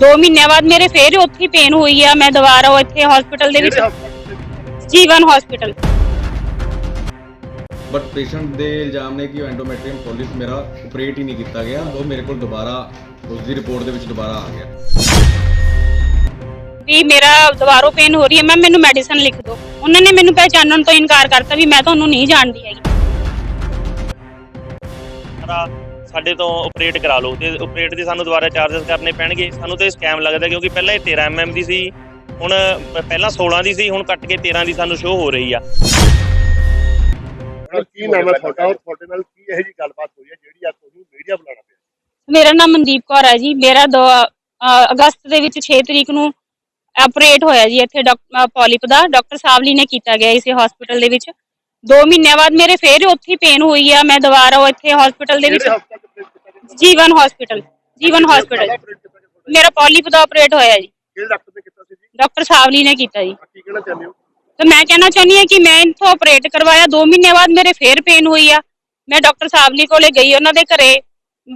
2 ਮਹੀਨਿਆਂ ਬਾਅਦ ਮੇਰੇ ਫੇਰ ਉੱਥੇ ਪੇਨ ਹੋਈ ਆ ਮੈਂ ਦੁਬਾਰਾ ਇੱਥੇ ਹਸਪੀਟਲ ਦੇ ਵਿੱਚ ਜੀਵਨ ਹਸਪੀਟਲ ਬਟ ਪੇਸ਼ੈਂਟ ਦੇ ਇਲਜ਼ਾਮ ਨੇ ਕਿ ਐਂਡੋਮੈਟਰੀਅਮ ਪੋਲਿਸ ਮੇਰਾ ਆਪਰੇਟ ਹੀ ਨਹੀਂ ਕੀਤਾ ਗਿਆ ਉਹ ਮੇਰੇ ਕੋਲ ਦੁਬਾਰਾ ਉਸ ਦੀ ਰਿਪੋਰਟ ਦੇ ਵਿੱਚ ਦੁਬਾਰਾ ਆ ਗਿਆ। ਵੀ ਮੇਰਾ ਦੁਬਾਰੋਂ ਪੇਨ ਹੋ ਰਹੀ ਹੈ ਮੈਂ ਮੈਨੂੰ ਮੈਡੀਸਨ ਲਿਖ ਦਿਓ। ਉਹਨਾਂ ਨੇ ਮੈਨੂੰ ਪਹਿਚਾਨਣ ਤੋਂ ਇਨਕਾਰ ਕਰਤਾ ਵੀ ਮੈਂ ਤੁਹਾਨੂੰ ਨਹੀਂ ਜਾਣਦੀ ਹੈਗੀ। ਸਾਡੇ ਤੋਂ ਆਪਰੇਟ ਕਰਾ ਲਓ ਤੇ ਆਪਰੇਟ ਦੇ ਸਾਨੂੰ ਦੁਬਾਰਾ ਚਾਰजेस ਕਰਨੇ ਪੈਣਗੇ। ਸਾਨੂੰ ਤੇ ਸਕੈਮ ਲੱਗਦਾ ਕਿਉਂਕਿ ਪਹਿਲਾਂ ਇਹ 13 mm ਦੀ ਸੀ ਹੁਣ ਪਹਿਲਾਂ 16 ਦੀ ਸੀ ਹੁਣ ਕੱਟ ਕੇ 13 ਦੀ ਸਾਨੂੰ ਸ਼ੋਅ ਹੋ ਰਹੀ ਆ। ਕੀ ਨਾਮ ਹੈ ਤੁਹਾਡਾ? ਔਰ ਤੁਹਾਡੇ ਨਾਲ ਕੀ ਇਹੋ ਜੀ ਗੱਲਬਾਤ ਹੋਈ ਹੈ ਜਿਹੜੀ ਅੱਜ ਤੁਹਾਨੂੰ ਮੀਡੀਆ ਬੁਲਾਣਾ ਪਿਆ? ਮੇਰਾ ਨਾਮ ਮਨਦੀਪ ਕੌਰ ਹੈ ਜੀ। ਮੇਰਾ ਦੋ ਅਗਸਤ ਦੇ ਵਿੱਚ 6 ਤਰੀਕ ਨੂੰ ਆਪਰੇਟ ਹੋਇਆ ਜੀ ਇੱਥੇ ਡਾਕਟਰ ਪੋਲਿਪ ਦਾ। ਡਾਕਟਰ ਸਾਵਲੀ ਨੇ ਕੀਤਾ ਗਿਆ ਇਸੇ ਹਸਪੀਟਲ ਦੇ ਵਿੱਚ। 2 ਮਹੀਨਿਆਂ ਬਾਅਦ ਮੇਰੇ ਫੇਰ ਉੱਥੇ ਪੇਨ ਹੋਈ ਆ ਮੈਂ ਦੁਬਾਰਾ ਉਹ ਇੱਥੇ ਹਸਪੀਟਲ ਦੇ ਵਿੱਚ? Jeevan hospital Jeevan hospital? ਮੇਰਾ ਪੋਲਿਪ ਦਾ ਆਪਰੇਟ ਹੋਇਆ ਜੀ। ਕਿਹੜੇ ਡਾਕਟਰ ਨੇ ਕੀਤਾ ਸੀ ਜੀ? ਡਾਕਟਰ ਸਾਵਲੀ ਨੇ ਕੀਤਾ ਜੀ। ਕੀ ਕਹਿਣਾ ਚਾਹੁੰਦੇ ਹੋ? ਤੇ ਮੈਂ ਕਹਿਣਾ ਚਾਹੁੰਦੀ ਹਾਂ ਕਿ ਮੈਂ ਇੱਥੋਂ ਆਪਰੇਟ ਕਰਵਾਇਆ 2 ਮਹੀਨਿਆਂ ਬਾਅਦ ਮੇਰੇ ਫੇਰ ਪੇਨ ਹੋਈ ਆ। ਮੈਂ ਡਾਕਟਰ ਸਾਵਲੀ ਕੋਲੇ ਗਈ ਉਹਨਾਂ ਦੇ ਘਰੇ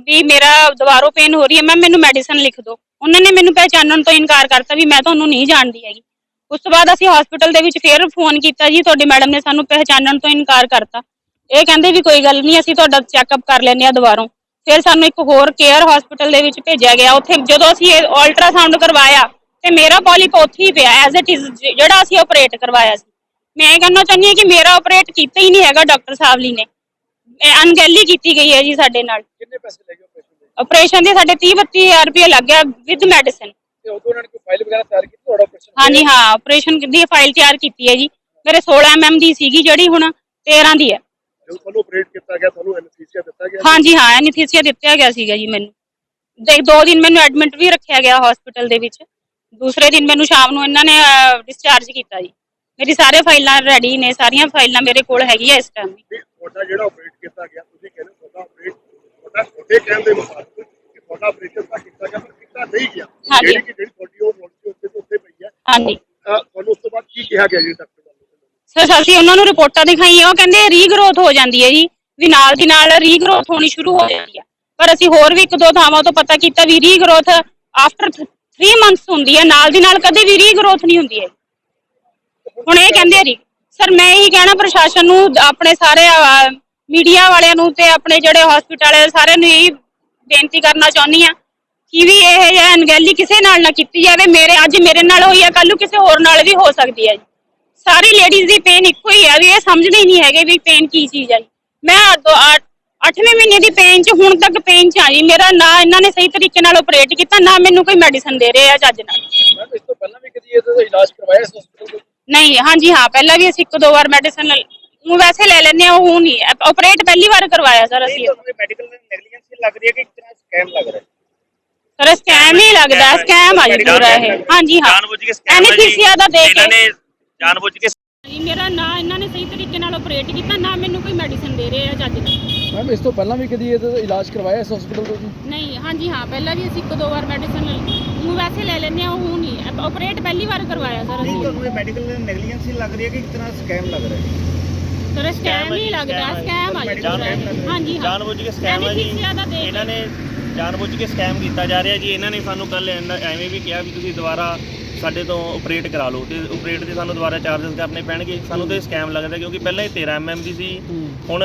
ਵੀ ਮੇਰਾ ਦੁਬਾਰੋਂ ਪੇਨ ਹੋ ਰਹੀ ਹੈ ਮੈਂ ਮੈਨੂੰ ਮੈਡੀਸਨ ਲਿਖ ਦਿਓ। ਉਹਨਾਂ ਨੇ ਮੈਨੂੰ ਪਹਿਚਾਨਣ ਤੋਂ ਇਨਕਾਰ ਕਰਤਾ ਵੀ ਮੈਂ ਤੁਹਾਨੂੰ ਨਹੀਂ ਜਾਣਦੀ ਹੈਗੀ। ਉਸ ਤੋਂ ਬਾਅਦ ਅਸੀਂ ਹਸਪੀਟਲ ਦੇ ਵਿੱਚ ਫੇਰ ਫੋਨ ਕੀਤਾ ਜੀ ਤੁਹਾਡੀ ਮੈਡਮ ਨੇ ਸਾਨੂੰ ਪਹਿਚਾਨਣ ਤੋਂ ਇਨਕਾਰ ਕਰਤਾ। ਇਹ ਕਹਿੰਦੇ ਵੀ ਕੋਈ ਗੱਲ ਨਹੀਂ ਅਸੀਂ ਤੁਹਾਡਾ ਚੈੱਕਅਪ ਕਰ ਲੈਂਦੇ ਆ ਦੁਬਾਰੋਂ। ਫਿਰ ਸਾਨੂੰ ਇੱਕ ਹੋਰ ਕੇਅਰ ਹਸਪੀਟਲ ਦੇ ਵਿੱਚ ਭੇਜਿਆ ਗਿਆ। ਉੱਥੇ ਜਦੋਂ ਅਸੀਂ ਇਹ ਅਲਟਰਾਸਾਊਂਡ ਕਰਵਾਇਆ ਤੇ ਮੇਰਾ ਪੋਲਿਪ ਉੱਥੇ ਹੀ ਪਿਆ ਐਜ਼ ਇਟ ਇਜ਼ ਜਿਹੜਾ ਅਸੀਂ ਆਪਰੇਟ ਕਰਵਾਇਆ ਸੀ। ਮੈਂ ਕਹਿਣਾ ਚਾਹੁੰਦੀ ਹਾਂ ਕਿ ਮੇਰਾ ਆਪਰੇਟ ਕੀਤਾ ਹੀ ਨਹੀਂ ਹੈਗਾ ਡਾਕਟਰ ਸਾਵਲੀ ਨੇ। ਇਹ ਅਣਗਹਿਲੀ ਕੀਤੀ ਗਈ ਹੈ ਜੀ ਸਾਡੇ ਨਾਲ। ਕਿੰਨੇ ਪੈਸੇ ਲੈ ਗਏ ਆਪਰੇਸ਼ਨ ਦੇ? ਆਪਰੇਸ਼ਨ ਦੇ ਸਾਡੇ 30 32000 ਰੁਪਏ ਲੱਗ ਗਿਆ ਵਿਦ ਮੈਡੀਸਿਨ ਤੇ ਉਦੋਂ ਉਹਨਾਂ ਨੇ ਕੋਈ ਫਾਈਲ ਵਗੈਰਾ ਤਿਆਰ ਕੀਤੀ ਤੁਹਾਡਾ ਆਪਰੇਸ਼ਨ ਹਾਂਜੀ ਹਾਂ ਆਪਰੇਸ਼ਨ ਦੀ ਫਾਈਲ ਤਿਆਰ ਕੀਤੀ ਹੈ ਜੀ। ਮੇਰੇ 16 ਐਮਐਮ ਦੀ ਸੀਗੀ ਜਿਹੜੀ ਹੁਣ 13 ਦੀ ਹੈ। ਜਦੋਂ ਤੁਹਾਨੂੰ ਆਪਰੇਟ ਕੀਤਾ ਗਿਆ ਤੁਹਾਨੂੰ ਐਨਸਥੀਸੀਆ ਦਿੱਤਾ ਗਿਆ? ਹਾਂਜੀ ਹਾਂ ਐਨਥੀਸੀਆ ਦਿੱਤਾ ਗਿਆ ਸੀਗਾ ਜੀ ਮੈਨੂੰ। ਦੇ ਦੋ ਦਿਨ ਮੈਨੂੰ ਐਡਮਿਟ ਵੀ ਰੱਖਿਆ ਗਿਆ ਹਸਪੀਟਲ ਦੇ ਵਿੱਚ। ਦੂਸਰੇ ਦਿਨ ਮੈਨੂੰ ਸ਼ਾਮ ਨੂੰ ਇਹਨਾਂ ਨੇ ਡਿਸਚਾਰਜ ਕੀਤਾ ਜੀ। ਮੇਰੀ ਸਾਰੇ ਫਾਈਲਾਂ ਰੈਡੀ ਨੇ ਸਾਰੀਆਂ ਫਾਈਲਾਂ ਮੇਰੇ ਕੋਲ ਹੈਗੀਆਂ ਇਸ ਟਾਈਮ ਵੀ ਤੁਹਾਡਾ ਜਿਹੜਾ ਆਪਰੇਟ ਕੀਤਾ ਗਿਆ ਤੁਸੀਂ ਕਹਿੰਦੇ ਤੁਹਾਡਾ ਆਪਰੇਟ ਤੁਹਾਡਾ ਤੁਹਾਡੇ ਕਹਿਣ ਦੇ ਮੁਤਾਬਕ ਕਿ ਤੁਹਾਡਾ ਆਪਰੇਸ਼ਨ ਤਾਂ ਕੀਤਾ ਗਿਆ ਪਰ ਕੀਤਾ ਨਹੀਂ ਗਿਆ। ਜਿਹੜੀ ਕਿ ਜਿਹੜੀ ਤੁਹਾਡੀ ਉਹ ਰੋਟੀ ਉੱਤੇ ਤੋਂ ਉੱਤੇ ਪਈ ਹੈ ਹਾਂਜੀ। ਅਹ ਤੁਹਾਨੂੰ ਉਸ ਤੋਂ ਬਾਅਦ ਕੀ ਕਿਹਾ ਗਿਆ ਜੀ ਡਾਕਟਰ ਵੱਲੋਂ ਸਰ ਅਸੀਂ ਉਹਨਾਂ ਨੂੰ ਰਿਪੋਰਟਾਂ ਦਿਖਾਈਆਂ ਉਹ ਕਹਿੰਦੇ ਰੀਗਰੋਥ ਹੋ ਜਾਂਦੀ ਹੈ ਜੀ ਵੀ ਨਾਲ ਦੀ ਨਾਲ ਰੀਗਰੋਥ ਹੋਣੀ ਸ਼ੁਰੂ ਹੋ ਜਾਂਦੀ ਹੈ। ਪਰ ਅਸੀਂ ਹੋਰ ਵੀ ਇੱਕ ਦੋ ਥਾਵਾਂ ਤੋਂ ਪਤਾ ਕੀਤਾ ਵੀ ਰੀਗਰੋਥ ਆਫਟਰ 3 ਮੰਥਸ ਹੁੰਦੀ ਹੈ ਨਾਲ ਦੀ ਨਾਲ ਕਦੇ ਵੀ ਰੀਗਰੋਥ ਨਹੀਂ ਹੁੰਦੀ ਹੈ। ਹੁਣ ਇਹ ਕਹਿੰਦੇ ਆ ਰੀ ਸਰ ਮੈਂ ਇਹੀ ਕਹਿਣਾ ਪ੍ਰਸ਼ਾਸਨ ਨੂੰ ਆਪਣੇ ਸਾਰੇ ਮੀਡੀਆ ਵਾਲਿਆਂ ਨੂੰ ਤੇ ਆਪਣੇ ਜਿਹੜੇ ਹਸਪੀਟਲ ਵਾਲੇ ਸਾਰਿਆਂ ਨੂੰ ਇਹ ਬੇਨਤੀ ਕਰਨਾ ਚਾਹੁੰਦੀ ਆ ਕਿ ਵੀ ਇਹ ਜਿਹੜਾ ਅਣਗਹਿਲੀ ਕਿਸੇ ਨਾਲ ਨਾ ਕੀਤੀ ਜਾਵੇ ਮੇਰੇ ਅੱਜ ਮੇਰੇ ਨਾਲ ਹੋਈ ਆ ਕੱਲ ਨੂੰ ਕਿਸੇ ਹੋਰ ਨਾਲ ਵੀ ਹੋ ਸਕਦੀ ਹੈ ਜੀ। ਸਾਰੀ ਲੇਡੀਜ਼ ਦੀ ਪੇਨ ਇੱਕੋ ਹੀ ਹੈ ਵੀ ਇਹ ਸਮਝਦੇ ਹੀ ਨਹੀਂ ਹੈਗੇ ਵੀ ਪੇਨ ਕੀ ਚੀਜ਼ ਹੈ। ਮੈਂ 8ਵੇਂ ਮਹੀਨੇ ਦੀ ਪੇਨ ਚ ਹੁਣ ਤੱਕ ਪੇਨ ਚ ਆਈ। ਮੇਰਾ ਨਾ ਇਹਨਾਂ ਨੇ ਸਹੀ ਤਰੀਕੇ ਨਾਲ ਆਪਰੇਟ ਕੀਤਾ ਨਾ ਮੈਨੂੰ ਕੋਈ ਮੈਡੀਸਨ ਦੇ ਰਹੇ ਆ ਚੱਜ ਨਾਲ। ਮੈਂ ਇਸ ਤੋਂ ਪਹਿਲਾਂ ਵੀ ਕਦੀ ਇਹਦਾ ਇਲਾਜ ਕਰਵਾਇਆ ਇਸ ਹਸਪੀਟਲ ਨਹੀਂ ਹਾਂਜੀ ਹਾਂ ਪਹਿਲਾਂ ਵੀ ਅਸੀਂ ਇੱਕ ਦੋ ਵਾਰ ਮੈਡੀਸਨ ਉਹ ਵੈਸੇ ਲੈ ਲੈਂਦੇ ਆ ਉਹ ਨਹੀਂ ਆਪਰੇਟ ਪਹਿਲੀ ਵਾਰ ਕਰਵਾਇਆ ਸਰ ਅਸੀਂ। ਮੈਡੀਕਲ ਨੈਗਲੀਜੈਂਸ ਲੱਗ ਰਹੀ ਹੈ ਕਿ ਇੱਕ ਤਰ੍ਹਾਂ ਸਕੈਮ ਲੱਗ ਰਿਹਾ ਹੈ? ਸਰ ਸਕੈਮ ਹੀ ਲੱਗਦਾ ਸਕੈਮ ਆ ਜੀ ਪੂਰਾ ਇਹ। ਹਾਂਜੀ ਹਾਂ। ਜਾਣਬੁੱਝ ਕੇ scam ਹੈ ਜੀ। ਐਨਥੀਸੀਆ ਦਾ ਦੇ ਇਹਨਾਂ ਕੇ ਨੇ ਜਾਣਬੁੱਝ ਕੇ ਜੀ ਮੇਰਾ ਨਾ ਇਹਨਾਂ ਨੇ ਸਹੀ ਤਰੀਕੇ ਨਾਲ ਆਪਰੇਟ ਕੀਤਾ ਨਾ ਮੈਨੂੰ ਕੋਈ ਮੈਡੀਸਨ ਦੇ ਰਹੇ ਆ ਚੱਜ ਨਾਲ ਮੈਮ ਇਸ ਤੋਂ ਪਹਿਲਾਂ ਵੀ ਕਦੀ ਇਹਦਾ ਇਲਾਜ ਕਰਵਾਇਆ ਇਸ ਹਸਪੀਟਲ ਤੋਂ ਜੀ? ਨਹੀਂ ਹਾਂਜੀ ਹਾਂ ਪਹਿਲਾਂ ਵੀ ਅਸੀਂ ਇੱਕ ਦੋ ਵਾਰ ਮੈਡੀਸਨ ਉਹ ਵੈਸੇ ਲੈ ਲੈਂਦੇ ਆ ਉਹ ਹੁਣ ਨਹੀਂ ਆਪਰੇਟ ਪਹਿਲੀ ਵਾਰ ਕਰਵਾਇਆ ਸਰ ਅਸੀਂ। ਤੁਹਾਨੂੰ ਇਹ ਮੈਡੀਕਲ ਨੈਗਲੀਜੈਂਸ ਲੱਗ ਰਹੀ ਹੈ ਕਿ ਇੱਕ ਤਰ੍ਹਾਂ ਸਕੈਮ ਲੱਗ ਰਿਹਾ ਹੈ? ਸਰ ਸਕੈਮ ਹੀ ਲੱਗਦਾ ਸਕੈਮ ਆ ਜੀ। ਪੂਰਾ ਇਹ। ਹਾਂਜੀ ਹਾਂ। ਜਾਣਬੁੱਝ ਕੇ ਸਕੈਮ ਹੈ ਜੀ। ਐਨਥੀਸੀਆ ਦਾ ਦੇ ਕੇ ਇਹਨਾਂ ਨੇ ਜਾਣਬੁੱਝ ਕੇ ਸਕੈਮ ਕੀਤਾ ਜਾ ਰਿਹਾ ਜੀ। ਇਹਨਾਂ ਨੇ ਸਾਨੂੰ ਕੱਲ ਐਵੇਂ ਵੀ ਕਿਹਾ ਵੀ ਤੁਸੀਂ ਦੁਬਾਰਾ ਸਾਡੇ ਤੋਂ ਆਪਰੇਟ ਕਰਾ ਲਓ ਤੇ ਆਪਰੇਟ ਦੇ ਸਾਨੂੰ ਦੁਬਾਰਾ ਚਾਰजेस ਕਰਨੇ ਪੈਣਗੇ। ਸਾਨੂੰ ਤੇ ਸਕੈਮ ਲੱਗਦਾ ਕਿਉਂਕਿ ਪਹਿਲਾਂ ਇਹ 13 mm ਦੀ ਸੀ। ਹੁਣ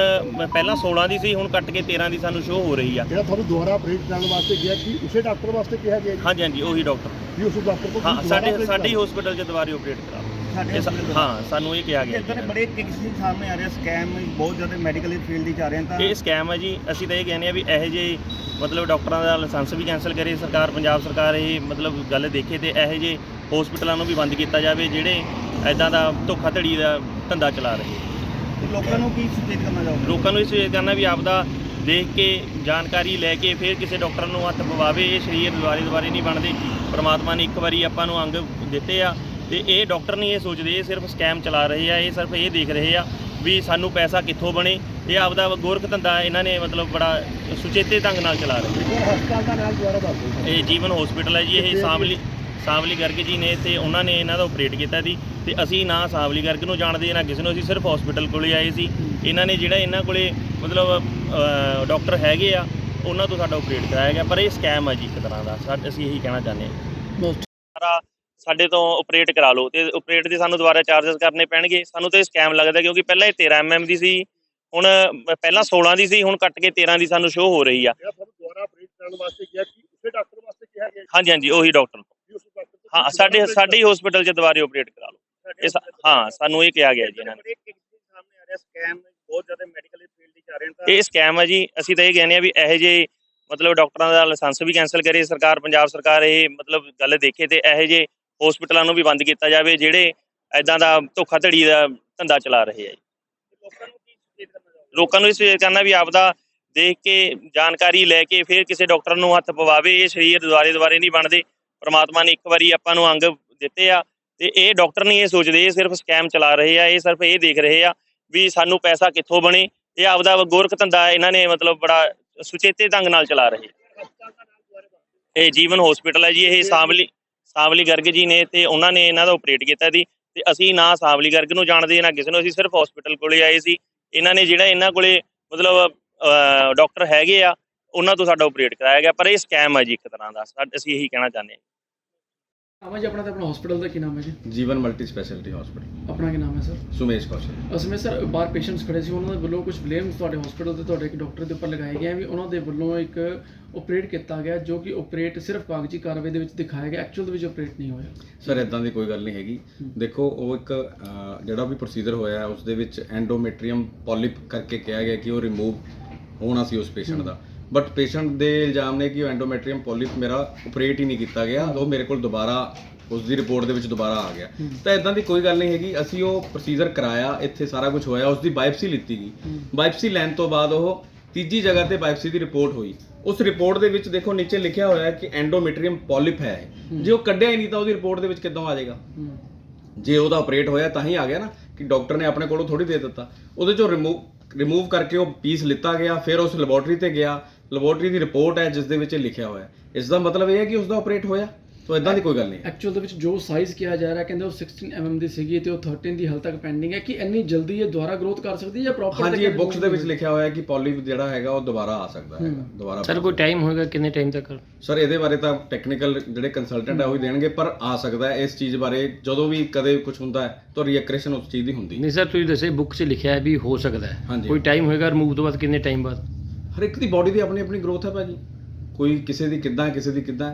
ਪਹਿਲਾਂ 16 ਦੀ ਸੀ ਹੁਣ ਕੱਟ ਕੇ 13 ਦੀ ਸਾਨੂੰ ਸ਼ੋਅ ਹੋ ਰਹੀ ਆ। ਜਿਹੜਾ ਤੁਹਾਨੂੰ ਦੁਬਾਰਾ ਆਪਰੇਟ ਕਰਨ ਵਾਸਤੇ ਗਿਆ ਕਿ ਉਸੇ ਡਾਕਟਰ ਵਾਸਤੇ ਕਿਹਾ ਗਿਆ ਜੀ? ਹਾਂਜੀ ਹਾਂਜੀ ਉਹੀ ਡਾਕਟਰ ਵੀ ਉਸ ਡਾਕਟਰ ਕੋਲ ਹਾਂ ਸਾਡੇ ਸਾਡੇ। ਹਸਪੀਟਲ 'ਚ ਦੁਬਾਰਾ ਆਪਰੇਟ ਕਰਾ ਲਓ ਸਾਡੇ ਹਾਂ ਸਾਨੂੰ ਇਹ ਕਿਹਾ ਗਿਆ ਦੇ ਜੀ। ਬੜੇ ਕੇਸਿਸ ਸਾਹਮਣੇ ਆ ਰਹੇ ਸਕੈਮ ਬਹੁਤ ਜ਼ਿਆਦਾ ਮੈਡੀਕਲ ਫੀਲਡ ਵਿੱਚ ਆ ਰਹੇ ਤਾਂ ਇਹ ਸਕੈਮ ਹੈ ਜੀ ਅਸੀਂ ਤਾਂ ਇਹ ਕਹਿੰਦੇ ਆ ਵੀ ਇਹੋ ਜਿਹੇ ਮਤਲਬ ਡਾਕਟਰਾਂ ਦਾ ਲਾਇਸੈਂਸ ਵੀ ਕੈਨਸਲ ਕਰੇ ਸਰਕਾਰ ਪੰਜਾਬ ਸਰਕਾਰ ਇਹ ਮਤਲਬ ਗੱਲ ਦੇਖੇ ਤੇ ਇਹੋ ਜਿਹੇ ਹਸਪੀਟਲਾਂ ਨੂੰ ਵੀ ਬੰਦ ਕੀਤਾ ਜਾਵੇ ਜਿਹੜੇ ਐਦਾਂ ਦਾ ਧੋਖਾਧੜੀ ਦਾ ਧੰਦਾ ਚਲਾ ਰਹੇ। ਲੋਕਾਂ ਨੂੰ ਕੀ ਸੁਚੇਤ ਕਰਨਾ ਚਾਹੋਗੇ? ਲੋਕਾਂ ਨੂੰ ਇਹ ਸੁਚੇਤ ਕਰਨਾ ਵੀ ਆਪਦਾ ਦੇਖ ਕੇ ਜਾਣਕਾਰੀ ਲੈ ਕੇ ਫਿਰ ਕਿਸੇ ਡਾਕਟਰ ਨੂੰ ਹੱਥ ਪਵਾਵੇ ਇਹ ਸਰੀਰ ਦੁਬਾਰੇ ਦੁਬਾਰੇ ਨਹੀਂ ਬਣਦੇ। ਪ੍ਰਮਾਤਮਾ ਨੇ ਇੱਕ ਵਾਰੀ ਆਪਾਂ ਨੂੰ ਅੰਗ ਦਿੱਤੇ ਆ ਤੇ ਇਹ ਡਾਕਟਰ ਨਹੀਂ ਇਹ ਸੋਚਦੇ ਇਹ ਸਿਰਫ ਸਕੈਮ ਚਲਾ ਰਹੇ ਆ ਇਹ ਸਿਰਫ ਇਹ ਦੇਖ ਰਹੇ ਆ ਵੀ ਸਾਨੂੰ ਪੈਸਾ ਕਿੱਥੋਂ ਬਣੇ ਇਹ ਆਪਦਾ ਗੋਰਖ ਧੰਦਾ ਇਹਨਾਂ ਨੇ ਮਤਲਬ ਬੜਾ ਸੁਚੇਤੇ ਢੰਗ ਨਾਲ ਚਲਾ ਰਹੇ ਇਹ ਹਸਪਤਾਲ ਦਾ ਨਾਮ ਦੁਬਾਰਾ ਦੱਸ ਦਿਓ। ਇਹ ਜੀਵਨ ਹਸਪੀਟਲ ਹੈ ਜੀ ਇਹ ਸਾਂਵਲੀ ਸਾਂਵਲੀ ਗਰਗ ਜੀ ਨੇ ਤੇ ਉਹਨਾਂ ਨੇ ਇਹਨਾਂ ਦਾ ਆਪਰੇਟ ਕੀਤਾ ਸੀ ਤੇ ਅਸੀਂ ਨਾ ਸਾਂਵਲੀ ਗਰਗ ਨੂੰ ਜਾਣਦੇ ਨਾ ਕਿਸੇ ਨੂੰ ਅਸੀਂ ਸਿਰਫ ਹਸਪੀਟਲ ਕੋਲੇ ਆਏ ਸੀ। ਇਹਨਾਂ ਨੇ ਜਿਹੜਾ ਇਹਨਾਂ ਕੋਲੇ ਮਤਲਬ ਡਾਕਟਰ ਹੈਗੇ ਆ ਉਹਨਾਂ ਤੋਂ ਸਾਡਾ ਆਪਰੇਟ ਕਰਾਇਆ ਗਿਆ ਪਰ ਇਹ ਸਕੈਮ ਹੈ ਜੀ ਇੱਕ ਤਰ੍ਹਾਂ ਦਾ ਅਸੀਂ ਇਹੀ ਕਹਿਣਾ ਚਾਹੁੰਦੇ ਹਾਂ। ਸਾਰਾ ਸਾਡੇ ਤੋਂ ਆਪਰੇਟ ਕਰਾ ਲਓ ਤੇ ਆਪਰੇਟ ਦੇ ਸਾਨੂੰ ਦੁਬਾਰਾ ਚਾਰजेस ਕਰਨੇ ਪੈਣਗੇ। ਸਾਨੂੰ ਤੇ ਸਕੈਮ ਲੱਗਦਾ ਕਿਉਂਕਿ ਪਹਿਲਾਂ ਇਹ 13 ਐਮਐਮ ਦੀ ਸੀ ਹੁਣ ਪਹਿਲਾਂ 16 ਦੀ ਸੀ ਹੁਣ ਕੱਟ ਕੇ 13 ਦੀ ਸਾਨੂੰ ਸ਼ੋਅ ਹੋ ਰਹੀ ਆ। ਜਿਹੜਾ ਤੁਹਾਨੂੰ ਦੁਬਾਰਾ ਆਪਰੇਟ ਕਰਨ ਵਾਸਤੇ ਕਿਹਾ ਕਿ ਉਸੇ ਡਾਕਟਰ ਵਾਸਤੇ ਕਿਹਾ ਗਿਆ ਹਾਂਜੀ ਹਾਂਜੀ ਉਹੀ ਡਾਕਟਰ ਹਾਂ ਸਾਡੇ ਸਾਡੇ ਹੀ ਹਸਪੀਟਲ 'ਚ ਦੁਬਾਰੇ ਆਪਰੇਟ ਕਰਾ ਲਓ। ਹਾਂ ਸਾਨੂੰ ਇਹ ਕਿਹਾ ਗਿਆ ਜੀ ਇਹਨਾਂ ਨੇ ਸਾਹਮਣੇ ਆ ਰਿਹਾ ਸਕੈਮ ਬਹੁਤ ਜ਼ਿਆਦਾ ਮੈਡੀਕਲ ਫੀਲਡ ਵਿੱਚ ਆ ਰਹੇ ਨੇ ਤਾਂ ਇਹ ਸਕੈਮ ਹੈ ਜੀ। ਅਸੀਂ ਤਾਂ ਇਹ ਕਹਿੰਦੇ ਆ ਵੀ ਇਹੋ ਜਿਹੇ ਮਤਲਬ ਡਾਕਟਰਾਂ ਦਾ ਲਾਇਸੈਂਸ ਵੀ ਕੈਨਸਲ ਕਰੇ ਸਰਕਾਰ ਪੰਜਾਬ ਸਰਕਾਰ ਇਹ ਮਤਲਬ ਗੱਲ ਦੇਖੇ ਤੇ ਇਹੋ ਜਿਹੇ ਹਸਪੀਟਲਾਂ ਨੂੰ ਵੀ ਬੰਦ ਕੀਤਾ ਜਾਵੇ, ਜਿਹੜੇ ਐਦਾਂ ਦਾ ਧੋਖਾ ਧੜੀ ਦਾ ਧੰਦਾ ਚਲਾ ਰਹੇ ਆ ਜੀ। ਲੋਕਾਂ ਨੂੰ ਇਸ ਵੇ ਕਰਨਾ ਵੀ ਆਪਦਾ ਦੇਖ ਕੇ, ਜਾਣਕਾਰੀ ਲੈ ਕੇ ਫਿਰ ਕਿਸੇ ਡਾਕਟਰ ਨੂੰ ਹੱਥ ਪਵਾਵੇ, ਇਹ ਸਰੀਰ ਦੁਆਰੇ ਦੁਆਰੇ ਨਹੀਂ ਬਣਦੇ। ਪ੍ਰਮਾਤਮਾ ਨੇ ਇੱਕ ਵਾਰੀ ਆਪਾਂ ਨੂੰ ਅੰਗ ਦਿੱਤੇ ਆ ਤੇ ਇਹ ਡਾਕਟਰ ਨਹੀਂ ਇਹ ਸੋਚਦੇ, ਇਹ ਸਿਰਫ ਸਕੈਮ ਚਲਾ ਰਹੇ ਆ, ਇਹ ਸਿਰਫ ਇਹ ਦੇਖ ਰਹੇ ਆ ਵੀ ਸਾਨੂੰ ਪੈਸਾ ਕਿੱਥੋਂ ਬਣੇ, ਇਹ ਆਪਦਾ ਗੋਰਖ ਧੰਦਾ ਇਹਨਾਂ ਨੇ ਮਤਲਬ ਬੜਾ ਸੁਚੇਤੇ ਢੰਗ ਨਾਲ ਚਲਾ ਰਹੇ। ਇਹ ਜੀਵਨ ਹਸਪੀਟਲ ਹੈ ਜੀ, ਇਹ ਸਾਂਭਲੀ ਸਾਂਵਲੀ ਗਰਗ ਜੀ ਨੇ ਤੇ ਉਹਨਾਂ ਨੇ ਇਹਨਾਂ ਦਾ ਆਪਰੇਟ ਕੀਤਾ ਸੀ ਤੇ ਅਸੀਂ ਨਾ ਸਾਂਵਲੀ ਗਰਗ ਨੂੰ ਜਾਣਦੇ ਨਾ ਕਿਸੇ ਨੂੰ ਅਸੀਂ ਸਿਰਫ ਹਸਪੀਟਲ ਕੋਲੇ ਆਏ ਸੀ। ਇਹਨਾਂ ਨੇ ਜਿਹੜਾ ਇਹਨਾਂ ਕੋਲੇ ਮਤਲਬ ਡਾਕਟਰ ਹੈਗੇ ਆ ਉਹਨਾਂ ਤੋਂ ਸਾਡਾ ਆਪਰੇਟ ਕਰਾਇਆ ਗਿਆ ਪਰ ਇਹ ਸਕੈਮ ਹੈ ਜੀ ਇੱਕ ਤਰ੍ਹਾਂ ਦਾ ਅਸੀਂ ਇਹੀ ਕਹਿਣਾ ਚਾਹੁੰਦੇ ਹਾਂ। ਨਾਮ ਹੈ ਜੀ ਆਪਣਾ ਤੇ ਆਪਣਾ ਹਸਪੀਟਲ ਦਾ ਕੀ ਨਾਮ ਹੈ ਜੀ? ਜੀਵਨ ਮਲਟੀ ਸਪੈਸ਼ਲਿਟੀ ਹਸਪੀਟਲ ਆਪਣਾ ਕੀ ਨਾਮ ਹੈ ਸਰ? ਸੁਮੇਸ਼ ਕੌਸ਼ਲ ਅਸਲ ਵਿੱਚ ਸਰ ਬਾਹਰ ਪੇਸ਼ੈਂਟਸ ਖੜੇ ਸੀ ਉਹਨਾਂ ਦੇ ਵੱਲੋਂ ਕੁਝ ਬਲੇਮ ਤੁਹਾਡੇ ਹਸਪੀਟਲ ਤੇ ਤੁਹਾਡੇ ਇੱਕ ਡਾਕਟਰ ਦੇ ਉੱਪਰ ਲਗਾਏ ਗਏ ਆ ਵੀ ਉਹਨਾਂ ਦੇ ਵੱਲੋਂ ਇੱਕ ਆਪਰੇਟ ਕੀਤਾ ਗਿਆ ਜੋ ਕਿ ਆਪਰੇਟ ਸਿਰਫ ਕਾਗਜ਼ੀ ਕਾਰਵਾਈ ਦੇ ਵਿੱਚ ਦਿਖਾਇਆ ਗਿਆ ਐਕਚੁਅਲ ਦੇ ਵਿੱਚ ਆਪਰੇਟ ਨਹੀਂ ਹੋਇਆ। ਸਰ ਇਦਾਂ ਦੀ ਕੋਈ ਗੱਲ ਨਹੀਂ ਹੈਗੀ। ਦੇਖੋ ਉਹ ਇੱਕ ਅਹ, ਜਿਹੜਾ ਵੀ ਪ੍ਰੋਸੀਜਰ ਹੋਇਆ ਉਸ ਦੇ ਵਿੱਚ ਐਂਡੋਮੈਟਰੀਅਮ ਪੋਲਿਪ ਕਰਕੇ ਕਿਹਾ ਗਿਆ ਕਿ ਉਹ ਰਿਮੂਵ ਹੋਣਾ ਸੀ ਉਸ ਪੇਸ਼ੈਂਟ ਦਾ। ਬਟ ਪੇਸ਼ੈਂਟ ਦੇ ਇਲਜ਼ਾਮ ਨੇ ਕਿ ਉਹ ਐਂਡੋਮੈਟਰੀਅਮ ਪੋਲਿਪ ਮੇਰਾ ਆਪਰੇਟ ਹੀ ਨਹੀਂ ਕੀਤਾ ਗਿਆ ਉਹ ਮੇਰੇ ਕੋਲ ਦੁਬਾਰਾ ਉਸ ਦੀ ਰਿਪੋਰਟ ਦੇ ਵਿੱਚ ਦੁਬਾਰਾ ਆ ਗਿਆ। ਤਾਂ ਇਦਾਂ ਦੀ ਕੋਈ ਗੱਲ ਨਹੀਂ ਹੈਗੀ। ਅਸੀਂ ਉਹ ਪ੍ਰੋਸੀਜਰ ਕਰਾਇਆ ਇੱਥੇ ਸਾਰਾ ਕੁਝ ਹੋਇਆ ਉਸ ਦੀ ਬਾਇਪਸੀ ਲਿੱਤੀ ਗਈ। ਬਾਇਪਸੀ ਲੈਣ ਤੋਂ ਬਾਅਦ ਉਹ ਤੀਜੀ ਜਗ੍ਹਾ ਤੇ ਬਾਇਪਸੀ ਦੀ ਰਿਪੋਰਟ ਹੋਈ। ਉਸ ਰਿਪੋਰਟ ਦੇ ਵਿੱਚ ਦੇਖੋ ਨੀਚੇ ਲਿਖਿਆ ਹੋਇਆ ਹੈ ਕਿ ਐਂਡੋਮੈਟਰੀਅਮ ਪੋਲਿਪ ਹੈ। ਜੇ ਉਹ ਕੱਢਿਆ ਹੀ ਨਹੀਂ ਤਾਂ ਉਹਦੀ ਰਿਪੋਰਟ ਦੇ ਵਿੱਚ ਕਿੱਦਾਂ ਆ ਜਾਏਗਾ? ਜੇ ਉਹਦਾ ਆਪਰੇਟ ਹੋਇਆ ਤਾਂ ਹੀ ਆ ਗਿਆ ਨਾ ਕਿ ਡਾਕਟਰ ਨੇ ਆਪਣੇ ਕੋਲੋਂ ਥੋੜੀ ਦੇ ਦਿੱਤਾ। ਉਹਦੇ ਚੋਂ ਰਿਮੂਵ ਰਿਮੂਵ ਕਰਕੇ ਉਹ ਪੀਸ ਲਿੱਤਾ ਗਿਆ ਫਿਰ ਉਸ ਲੈਬੋਰਟਰੀ ਤੇ ਗਿਆ। ਲੈਬੋਰਟਰੀ ਦੀ ਰਿਪੋਰਟ ਹੈ ਜਿਸ ਦੇ ਵਿੱਚ ਲਿਖਿਆ ਹੋਇਆ ਹੈ। ਇਸ ਦਾ ਮਤਲਬ ਇਹ ਹੈ ਕਿ ਉਸ ਦਾ ਆਪਰੇਟ ਹੋਇਆ। ਤਾਂ ਇਦਾਂ ਦੀ ਕੋਈ ਗੱਲ ਨਹੀਂ। ਐਕਚੁਅਲ ਦੇ ਵਿੱਚ ਜੋ ਸਾਈਜ਼ ਕਿਹਾ ਜਾ ਰਿਹਾ ਕਹਿੰਦੇ ਉਹ 16 mm ਦੀ ਸੀਗੀ ਤੇ ਉਹ 13 ਦੀ ਹਾਲ ਤੱਕ ਪੈਂਡਿੰਗ ਹੈ ਕਿ ਇੰਨੀ ਜਲਦੀ ਇਹ ਦੁਬਾਰਾ ਗਰੋਥ ਕਰ ਸਕਦੀ ਹੈ ਜਾਂ ਪ੍ਰੋਪਰ ਹਾਂਜੀ ਇਹ ਬੁੱਕਸ ਦੇ ਵਿੱਚ ਲਿਖਿਆ ਹੋਇਆ ਹੈ ਕਿ ਪੋਲਿਪ ਜਿਹੜਾ ਹੈਗਾ ਉਹ ਦੁਬਾਰਾ ਆ ਸਕਦਾ ਹੈਗਾ ਦੁਬਾਰਾ ਸਰ ਕੋਈ ਟਾਈਮ ਹੋਏਗਾ ਕਿੰਨੇ ਟਾਈਮ ਤੱਕ? ਸਰ ਇਹਦੇ ਬਾਰੇ ਤਾਂ ਟੈਕਨੀਕਲ ਜਿਹੜੇ ਕੰਸਲਟੈਂਟ ਹੈ ਉਹ ਹੀ ਦੇਣਗੇ ਪਰ ਆ ਸਕਦਾ ਹੈ ਇਸ ਚੀਜ਼ ਬਾਰੇ ਜਦੋਂ ਵੀ ਕਦੇ ਕੁਝ ਹੁੰਦਾ ਹੈ ਤਾਂ ਰੀਐਕ੍ਰੇਸ਼ਨ ਉਸ ਚੀਜ਼ ਦੀ ਹੁੰਦੀ ਨਹੀਂ ਸਰ ਤੁਸੀਂ ਦੱਸੇ ਬੁੱਕ 'ਚ ਲਿਖਿਆ ਹੈ ਵੀ ਹੋ ਸਕਦਾ ਹੈ। ਕੋਈ ਟਾਈਮ ਹੋਏਗਾ ਰਿਮੂਵ ਤੋਂ ਬਾਅਦ ਕਿੰਨੇ ਟਾਈਮ ਬਾਅਦ? ਹਰ ਇੱਕ ਦੀ ਬਾਡੀ ਦੀ ਆਪਣੀ ਆਪਣੀ ਗਰੋਥ ਹੈ ਭਾਜੀ। ਕੋਈ ਕਿਸੇ ਦੀ ਕਿੱਦਾਂ ਕਿਸੇ ਦੀ ਕਿੱਦਾਂ।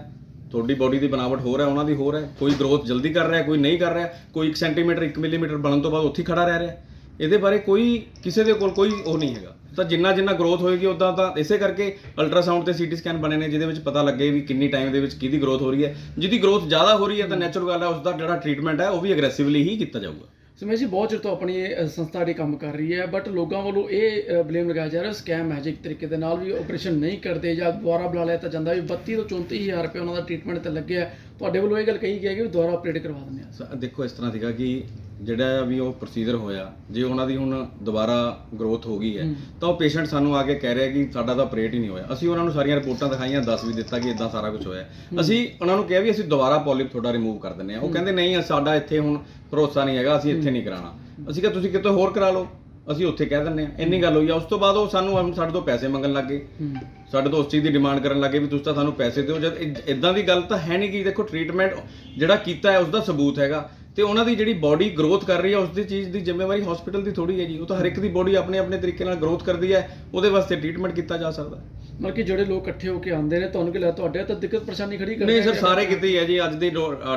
ਤੁਹਾਡੀ ਬਾਡੀ ਦੀ ਬਣਾਵਟ ਹੋਰ ਹੈ ਉਹਨਾਂ ਦੀ ਹੋਰ ਹੈ ਕੋਈ ਗਰੋਥ ਜਲਦੀ ਕਰ ਰਿਹਾ, ਕੋਈ ਨਹੀਂ ਕਰ ਰਿਹਾ, ਕੋਈ 1 ਸੈਂਟੀਮੀਟਰ 1 ਮਿਲੀਮੀਟਰ ਬਣਨ ਤੋਂ ਬਾਅਦ ਉੱਥੇ ਹੀ ਖੜਾ ਰਹਿ ਰਿਹਾ। ਇਹਦੇ ਬਾਰੇ ਕੋਈ ਕਿਸੇ ਦੇ ਕੋਲ ਕੋਈ ਉਹ ਨਹੀਂ ਹੈਗਾ। ਤਾਂ ਜਿੰਨਾ ਜਿੰਨਾ ਗਰੋਥ ਹੋਏਗੀ ਉਦਾਂ ਤਾਂ ਇਸੇ ਕਰਕੇ ਅਲਟਰਾਸਾਊਂਡ ਤੇ ਸੀਟੀ ਸਕੈਨ ਬਣੇ ਨੇ, ਜਿਹਦੇ ਵਿੱਚ ਪਤਾ ਲੱਗੇ ਵੀ ਕਿੰਨੀ ਟਾਈਮ ਦੇ ਵਿੱਚ ਕਿਹਦੀ ਗਰੋਥ ਹੋ ਰਹੀ ਹੈ। ਜਿਹਦੀ ਗਰੋਥ ਜ਼ਿਆਦਾ ਹੋ ਰਹੀ ਹੈ, ਤਾਂ ਨੈਚੁਰਲ ਗੱਲ ਹੈ ਉਸ ਦਾ ਜਿਹੜਾ ਟ੍ਰੀਟਮੈਂਟ ਹੈ, ਉਹ ਵੀ ਅਗਰੈਸਿਵਲੀ ਹੀ ਕੀਤਾ ਜਾਊਗਾ। ਸਮੇਸ਼ ਜੀ ਬਹੁਤ ਚਿਰ ਤੋਂ ਆਪਣੀ ਇਹ, ਸੰਸਥਾ ਜਿਹੜੀ ਕੰਮ ਕਰ ਰਹੀ ਹੈ ਬਟ ਲੋਕਾਂ ਵੱਲੋਂ ਇਹ ਬਲੇਮ ਲਗਾਇਆ ਜਾ ਰਿਹਾ ਸਕੈਮ ਹੈ ਜੇ ਇੱਕ ਤਰੀਕੇ ਦੇ ਨਾਲ ਵੀ ਆਪਰੇਸ਼ਨ ਨਹੀਂ ਕਰਦੇ ਜਾਂ ਦੁਬਾਰਾ ਬੁਲਾ ਲਿਆ ਤਾਂ ਜਾਂਦਾ ਵੀ 32 ਤੋਂ 34000 ਰੁਪਏ ਉਹਨਾਂ ਦਾ ਟ੍ਰੀਟਮੈਂਟ ਤੇ ਲੱਗਿਆ। ਤੁਹਾਡੇ ਵੱਲੋਂ ਇਹ ਗੱਲ ਕਹੀ ਗਈ ਹੈ ਕਿ ਵੀ ਦੁਬਾਰਾ ਆਪਰੇਟ ਕਰਵਾ ਦਿੰਦੇ ਆ ਸ- ਦੇਖੋ ਇਸ ਤਰ੍ਹਾਂ ਸੀਗਾ ਕਿ ਜਿਹੜਾ ਵੀ ਉਹ ਪ੍ਰੋਸੀਜਰ ਹੋਇਆ ਜੇ ਉਹਨਾਂ ਦੀ ਹੁਣ ਦੁਬਾਰਾ ਗਰੋਥ ਹੋ ਗਈ ਹੈ ਤਾਂ ਉਹ ਪੇਸ਼ੈਂਟ ਸਾਨੂੰ ਆ ਕੇ ਕਹਿ ਰਿਹਾ ਕਿ ਸਾਡਾ ਤਾਂ ਆਪਰੇਟ ਹੀ ਨਹੀਂ ਹੋਇਆ। ਅਸੀਂ ਉਹਨਾਂ ਨੂੰ ਸਾਰੀਆਂ ਰਿਪੋਰਟਾਂ ਦਿਖਾਈਆਂ ਦੱਸ ਵੀ ਦਿੱਤਾ ਕਿ ਇਦਾਂ ਸਾਰਾ ਕੁਝ ਹੋਇਆ ਅਸੀਂ ਉਹਨਾਂ ਨੂੰ ਕਿਹਾ ਵੀ ਅਸੀਂ ਦੁਬਾਰਾ ਪੋਲਿਪ ਤੁਹਾਡਾ ਰਿਮੂਵ ਕਰ ਦਿੰਦੇ ਆ ਉਹ ਕਹਿੰਦੇ ਨਹੀਂ ਸਾਡਾ ਇੱਥੇ ਹੁਣ ਭਰੋਸਾ ਨਹੀਂ ਹੈਗਾ ਅਸੀਂ ਇੱਥੇ ਨਹੀਂ ਕਰਾਉਣਾ। ਅਸੀਂ ਕਿਹਾ ਤੁਸੀਂ ਕਿਤੇ ਹੋਰ ਕਰਾ ਲਓ ਅਸੀਂ ਉੱਥੇ ਕਹਿ ਦਿੰਦੇ ਆ ਇੰਨੀ ਗੱਲ ਹੋਈ ਆ। ਉਸ ਤੋਂ ਬਾਅਦ ਉਹ ਸਾਨੂੰ ਸਾਡੇ ਤੋਂ ਪੈਸੇ ਮੰਗਣ ਲੱਗ ਗਏ। ਸਾਡੇ ਤੋਂ ਉਸ ਚੀਜ਼ ਦੀ ਡਿਮਾਂਡ ਕਰਨ ਲੱਗੇ ਵੀ ਤੁਸੀਂ ਤਾਂ ਸਾਨੂੰ ਪੈਸੇ ਦਿਓ। ਜਦ ਇਦਾਂ ਦੀ ਗੱਲ ਤਾਂ ਹੈ ਨਹੀਂ ਕਿ ਦੇਖੋ ਟ੍ਰੀਟਮੈਂਟ ਜਿਹੜਾ ਕੀਤਾ ਹੈ ਉਸ ਦਾ ਸਬੂਤ ਹੈਗਾ। ਤੇ ਉਹਨਾਂ ਦੀ ਜਿਹੜੀ ਬਾਡੀ ਗਰੋਥ ਕਰ ਰਹੀ ਹੈ ਉਸ ਦੀ ਚੀਜ਼ ਦੀ ਜ਼ਿੰਮੇਵਾਰੀ ਹਸਪੀਟਲ ਦੀ ਥੋੜੀ ਹੈ ਜੀ। ਉਹ ਤਾਂ ਹਰ ਇੱਕ ਦੀ ਬਾਡੀ ਆਪਣੇ ਆਪਣੇ ਤਰੀਕੇ ਨਾਲ ਗਰੋਥ ਕਰਦੀ ਹੈ ਉਹਦੇ ਵਾਸਤੇ ਟ੍ਰੀਟਮੈਂਟ ਕੀਤਾ ਜਾ ਸਕਦਾ। ਮਤਲਬ ਕਿ ਜਿਹੜੇ ਲੋਕ ਇਕੱਠੇ ਹੋ ਕੇ ਆਉਂਦੇ ਨੇ ਤੁਹਾਨੂੰ ਕੀ ਲੱਗਦਾ ਤੁਹਾਡੇ ਤਾਂ ਦਿੱਕਤ ਪਰੇਸ਼ਾਨੀ ਖੜੀ ਕਰਦੇ ਨਹੀਂ ਸਰ? ਸਾਰੇ ਕਿਤੇ ਹੀ ਹੈ ਜੀ। ਅੱਜ ਦੀ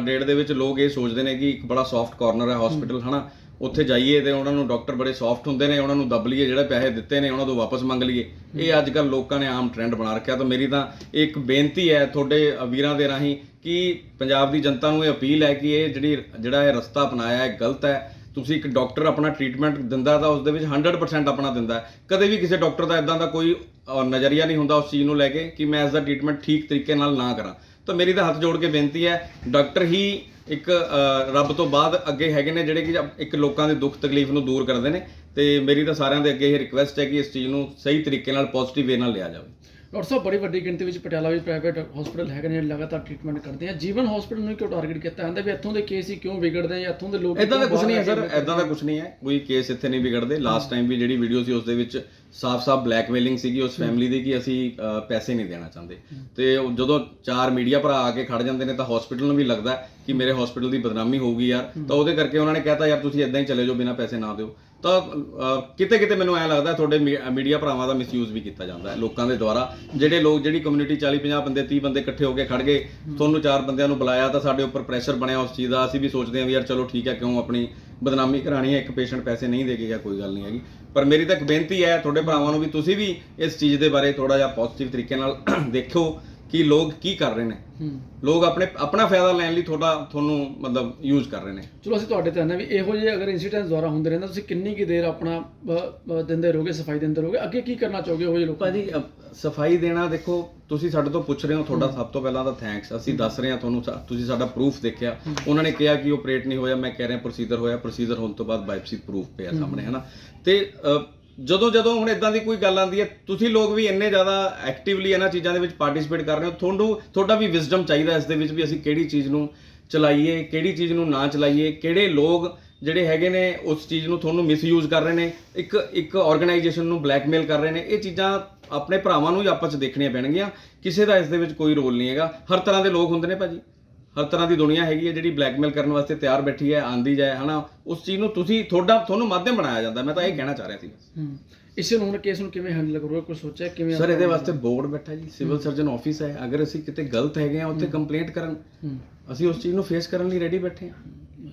ਡੇਟ ਦੇ ਵਿੱਚ ਲੋਕ ਇਹ ਸੋਚਦੇ ਨੇ ਕਿ ਇੱਕ ਬੜਾ ਸੌਫਟ ਕਾਰਨਰ ਹੈ ਹਸਪੀਟਲ ਹਨਾ? ਉੱਥੇ ਜਾਈਏ ਤੇ ਉਹਨਾਂ ਨੂੰ ਡਾਕਟਰ ਬੜੇ ਸੌਫਟ ਹੁੰਦੇ ਨੇ ਉਹਨਾਂ ਨੂੰ ਦੱਬ ਲਈਏ ਜਿਹੜੇ ਪੈਸੇ ਦਿੱਤੇ ਨੇ ਉਹਨਾਂ ਤੋਂ ਵਾਪਸ ਮੰਗ ਲਈਏ। ਇਹ ਅੱਜ ਕੱਲ ਲੋਕਾਂ ਨੇ ਆਮ ਟ੍ਰੈਂਡ ਬਣਾ ਰੱਖਿਆ ਤਾਂ ਮੇਰੀ ਤਾਂ ਇੱਕ ਬੇਨਤੀ ਹੈ ਤੁਹਾਡੇ ਵੀਰਾਂ ਦੇ ਰਾਹੀਂ ਕਿ ਪੰਜਾਬ ਦੀ ਜਨਤਾ ਨੂੰ ਇਹ ਅਪੀਲ ਹੈ ਕਿ ਇਹ ਜਿਹੜੀ ਜਿਹੜਾ ਇਹ ਰਸਤਾ ਅਪਣਾਇਆ ਹੈ ਗਲਤ ਹੈ। ਤੁਸੀਂ ਇੱਕ ਡਾਕਟਰ ਆਪਣਾ ਟ੍ਰੀਟਮੈਂਟ ਦਿੰਦਾ ਤਾਂ ਉਸ ਦੇ ਵਿੱਚ 100% ਆਪਣਾ ਦਿੰਦਾ। ਕਦੇ ਵੀ ਕਿਸੇ ਡਾਕਟਰ ਦਾ ਇਦਾਂ ਦਾ ਕੋਈ ਨਜ਼ਰੀਆ ਨਹੀਂ ਹੁੰਦਾ ਉਸ ਚੀਜ਼ ਨੂੰ ਲੈ ਕੇ ਕਿ ਮੈਂ ਇਸ ਦਾ ਟ੍ਰੀਟਮੈਂਟ ਠੀਕ ਤਰੀਕੇ ਨਾਲ ਨਾ ਕਰਾਂ। ਤਾਂ ਮੇਰੀ ਤਾਂ ਹੱਥ ਜੋੜ ਕੇ ਬੇਨਤੀ ਹੈ ਡਾਕਟਰ ਹੀ ਇੱਕ ਰੱਬ ਤੋਂ ਬਾਅਦ ਅੱਗੇ ਹੈਗੇ ਨੇ ਜਿਹੜੇ ਕਿ ਇੱਕ ਲੋਕਾਂ ਦੇ ਦੁੱਖ ਤਕਲੀਫ ਨੂੰ ਦੂਰ ਕਰਦੇ ਨੇ ਤੇ ਮੇਰੀ ਤਾਂ ਸਾਰਿਆਂ ਦੇ ਅੱਗੇ ਇਹ ਰਿਕੁਐਸਟ ਹੈ ਕਿ ਇਸ ਚੀਜ਼ ਨੂੰ ਸਹੀ ਤਰੀਕੇ ਨਾਲ ਪੋਜ਼ਿਟਿਵ ਵੇ ਨਾਲ ਲਿਆ ਜਾਵੇ। ਡਾਕਟਰ ਸਾਹਿਬ ਬੜੀ ਵੱਡੀ ਗਿਣਤੀ ਵਿੱਚ ਪਟਿਆਲਾ ਵਿੱਚ ਪ੍ਰਾਈਵੇਟ ਹਸਪੀਟਲ ਹੈਗੇ ਨੇ ਲਗਾਤਾਰ ਟ੍ਰੀਟਮੈਂਟ ਕਰਦੇ ਆ। ਜੀਵਨ ਹਸਪੀਟਲ ਨੂੰ ਕਿਉਂ ਟਾਰਗੇਟ ਕੀਤਾ? ਜਾਂਦਾ ਵੀ ਇੱਥੋਂ ਦੇ ਕੇਸ ਹੀ ਕਿਉਂ ਵਿਗੜਦੇ ਆ? ਜਾਂ ਇੱਥੋਂ ਦੇ ਲੋਕ ਇਦਾਂ ਦਾ ਕੁਝ ਨਹੀਂ ਹੈ ਸਰ। ਇਦਾਂ ਦਾ ਕੁਝ ਨਹੀਂ ਹੈ। ਕੋਈ ਕੇਸ ਇੱਥੇ ਨਹੀਂ ਵਿਗੜਦੇ। ਲਾਸਟ ਟਾਈਮ ਵੀ ਜਿਹੜੀ ਵੀਡੀਓ ਸੀ ਉਸ ਦੇ ਵਿੱਚ ਸਾਫ਼-ਸਾਫ਼ ਬਲੈਕਮੇਲਿੰਗ ਸੀਗੀ। ਉਸ ਫੈਮਿਲੀ ਦੀ ਕਿ ਅਸੀਂ ਪੈਸੇ ਨਹੀਂ ਦੇਣਾ ਚਾਹੁੰਦੇ। ਤੇ ਜਦੋਂ ਚਾਰ ਮੀਡੀਆ ਭਰਾ ਆ ਕੇ ਖੜ ਜਾਂਦੇ ਨੇ ਤਾਂ ਹਸਪੀਟਲ ਨੂੰ ਵੀ ਲੱਗਦਾ ਕਿ ਮੇਰੇ ਹਸਪੀਟਲ ਦੀ ਬਦਨਾਮੀ ਹੋਊਗੀ ਯਾਰ। ਤਾਂ ਉਹਦੇ ਕਰਕੇ ਉਹਨਾਂ ਨੇ ਕਹਿਤਾ ਯਾਰ ਤੁਸੀਂ ਇਦਾਂ ਹੀ ਚਲੇ ਜਾਓ ਬਿਨਾਂ ਪੈਸੇ ਨਾ ਦਿਓ। ਤਾਂ ਕਿਤੇ ਕਿਤੇ ਮੈਨੂੰ ਐ ਲੱਗਦਾ ਤੁਹਾਡੇ ਮੀਡੀਆ ਭਰਾਵਾਂ ਦਾ ਮਿਸਯੂਜ਼ ਵੀ ਕੀਤਾ ਜਾਂਦਾ ਹੈ ਲੋਕਾਂ ਦੇ ਦੁਆਰਾ। ਜਿਹੜੇ ਲੋਕ ਜਿਹੜੀ ਕਮਿਊਨਿਟੀ 40 50 ਬੰਦੇ 30 ਬੰਦੇ ਇਕੱਠੇ ਹੋ ਕੇ ਖੜ ਗਏ ਤੁਹਾਨੂੰ ਚਾਰ ਬੰਦਿਆਂ ਨੂੰ ਬੁਲਾਇਆ ਤਾਂ ਸਾਡੇ ਉੱਪਰ ਪ੍ਰੈਸ਼ਰ ਬਣਿਆ ਉਸ ਚੀਜ਼ ਦਾ। ਅਸੀਂ ਵੀ ਸੋਚਦੇ ਹਾਂ ਵੀ ਯਾਰ ਚਲੋ ਠੀਕ ਹੈ ਕਿਉਂ ਆਪਣੀ ਬਦਨਾਮੀ ਕਰਾਣੀ ਹੈ ਇੱਕ ਪੇਸ਼ੈਂਟ ਪੈਸੇ ਨਹੀਂ ਦੇ ਕੇ ਗਿਆ ਕੋਈ ਗੱਲ ਨਹੀਂ ਹੈਗੀ। ਪਰ ਮੇਰੀ ਤਾਂ ਇੱਕ ਬੇਨਤੀ ਹੈ ਤੁਹਾਡੇ ਭਰਾਵਾਂ ਨੂੰ ਵੀ ਤੁਸੀਂ ਵੀ ਇਸ ਚੀਜ਼ ਦੇ ਬਾਰੇ ਥੋੜਾ ਜਿਹਾ ਪੋਜ਼ਿਟਿਵ ਤਰੀਕੇ ਨਾਲ ਦੇਖੋ ਕਿ ਲੋਕ ਕੀ ਕਰ ਰਹੇ ਨੇ। ਲੋਕ ਆਪਣੇ ਆਪਣਾ ਫਾਇਦਾ ਲੈਣ ਲਈ ਤੁਹਾਡਾ ਤੁਹਾਨੂੰ ਮਤਲਬ ਯੂਜ਼ ਕਰ ਰਹੇ ਨੇ। ਚਲੋ ਅਸੀਂ ਤੁਹਾਡੇ ਤੇ ਹਾਂ ਵੀ ਇਹੋ ਜਿਹੇ ਅਗਰ ਇਨਸੀਡੈਂਟ ਦੁਆਰਾ ਹੁੰਦੇ ਰਹਿੰਦਾ ਤੁਸੀਂ ਕਿੰਨੀ ਕੀ ਦੇਰ ਆਪਣਾ ਦਿੰਦੇ ਰਹੋਗੇ ਸਫ਼ਾਈ ਦਿੰਦੇ ਰਹੋਗੇ? ਅੱਗੇ ਕੀ ਕਰਨਾ ਚਾਹੋਗੇ ਇਹੋ ਜਿਹੇ ਲੋਕਾਂ ਅ, ਸਫ਼ਾਈ ਦੇਣਾ ਦੇਖੋ ਤੁਸੀਂ ਸਾਡੇ ਤੋਂ ਪੁੱਛ ਰਹੇ ਹੋ ਤੁਹਾਡਾ ਸਭ ਤੋਂ ਪਹਿਲਾਂ ਤਾਂ ਥੈਂਕਸ ਅਸੀਂ ਦੱਸ ਰਹੇ ਹਾਂ ਤੁਹਾਨੂੰ ਤੁਸੀਂ ਸਾਡਾ ਪ੍ਰੂਫ ਦੇਖਿਆ। ਉਹਨਾਂ ਨੇ ਕਿਹਾ ਕਿ ਆਪਰੇਟ ਨਹੀਂ ਹੋਇਆ ਮੈਂ ਕਹਿ ਰਿਹਾ ਪ੍ਰੋਸੀਜਰ ਹੋਇਆ ਪ੍ਰੋਸੀਜਰ ਹੋਣ ਤੋਂ ਬਾਅਦ ਬਾਇਪਸੀ ਪ੍ਰੂਫ ਪਿਆ ਸਾਹਮਣੇ ਹੈ ਨਾ ਤੇ ਜਦੋਂ ਜਦੋਂ ਹੁਣ ਇਦਾਂ ਦੀ ਕੋਈ ਗੱਲ ਆਉਂਦੀ ਹੈ, ਤੁਸੀਂ ਲੋਕ ਵੀ ਇੰਨੇ ਜ਼ਿਆਦਾ ਐਕਟਿਵਲੀ ਇਹਨਾਂ ਚੀਜ਼ਾਂ ਦੇ ਵਿੱਚ ਪਾਰਟਿਸਿਪੇਟ ਕਰ ਰਹੇ ਹੋ। ਤੁਹਾਨੂੰ ਤੁਹਾਡਾ ਵੀ ਵਿਜ਼ਡਮ ਚਾਹੀਦਾ ਇਸ ਦੇ ਵਿੱਚ ਵੀ ਅਸੀਂ ਕਿਹੜੀ ਚੀਜ਼ ਨੂੰ ਚਲਾਈਏ, ਕਿਹੜੀ ਚੀਜ਼ ਨੂੰ ਨਾ ਚਲਾਈਏ, ਕਿਹੜੇ ਲੋਕ ਜਿਹੜੇ ਹੈਗੇ ਨੇ ਉਸ ਚੀਜ਼ ਨੂੰ ਤੁਹਾਨੂੰ ਮਿਸਯੂਜ਼ ਕਰ ਰਹੇ ਨੇ, ਇੱਕ ਇੱਕ ਆਰਗੇਨਾਈਜੇਸ਼ਨ ਨੂੰ ਬਲੈਕਮੇਲ ਕਰ ਰਹੇ ਨੇ। ਇਹ ਚੀਜ਼ਾਂ ਆਪਣੇ ਭਰਾਵਾਂ ਨੂੰ ਹੀ ਆਪਸ 'ਚ ਦੇਖਣੀਆਂ ਪੈਣਗੀਆਂ। ਕਿਸੇ ਦਾ ਇਸ ਦੇ ਵਿੱਚ ਕੋਈ ਰੋਲ ਨਹੀਂ ਹੈਗਾ। ਹਰ ਤਰ੍ਹਾਂ ਦੇ ਲੋਕ ਹੁੰਦੇ ਨੇ ਭਾਜੀ। ਹਰ ਤਰ੍ਹਾਂ ਦੀ ਦੁਨੀਆ ਹੈਗੀ ਹੈ ਜਿਹੜੀ ਬਲੈਕਮੇਲ ਕਰਨ ਵਾਸਤੇ ਤਿਆਰ ਬੈਠੀ ਹੈ ਆਂਦੀ ਜਾਏ ਹਨਾ? ਉਸ ਚੀਜ਼ ਨੂੰ ਤੁਸੀਂ ਤੁਹਾਡਾ ਤੁਹਾਨੂੰ ਮਾਧਿਅਮ ਬਣਾਇਆ ਜਾਂਦਾ ਮੈਂ ਤਾਂ ਇਹ ਕਹਿਣਾ ਚਾਹ ਰਿਹਾ ਸੀ ਹੂੰ। ਇਸੇ ਨੂੰ ਹੁਣ ਕੇਸ ਨੂੰ ਕਿਵੇਂ ਹੈਂਡਲ ਕਰੋਗੇ? ਕੁਝ ਸੋਚਿਆ ਕਿਵੇਂ ਸਰ ਇਹਦੇ ਵਾਸਤੇ ਬੋਰਡ ਬੈਠਾ ਜੀ ਸਿਵਲ ਸਰਜਨ ਆਫਿਸ ਹੈ। ਅਗਰ ਅਸੀਂ ਕਿਤੇ ਗਲਤ ਹੈਗੇ ਆ ਉੱਥੇ ਕੰਪਲੇਂਟ ਕਰਨ ਅਸੀਂ ਉਸ ਚੀਜ਼ ਨੂੰ ਫੇਸ ਕਰਨ ਲਈ ਰੈਡੀ ਬੈਠੇ ਹਾਂ।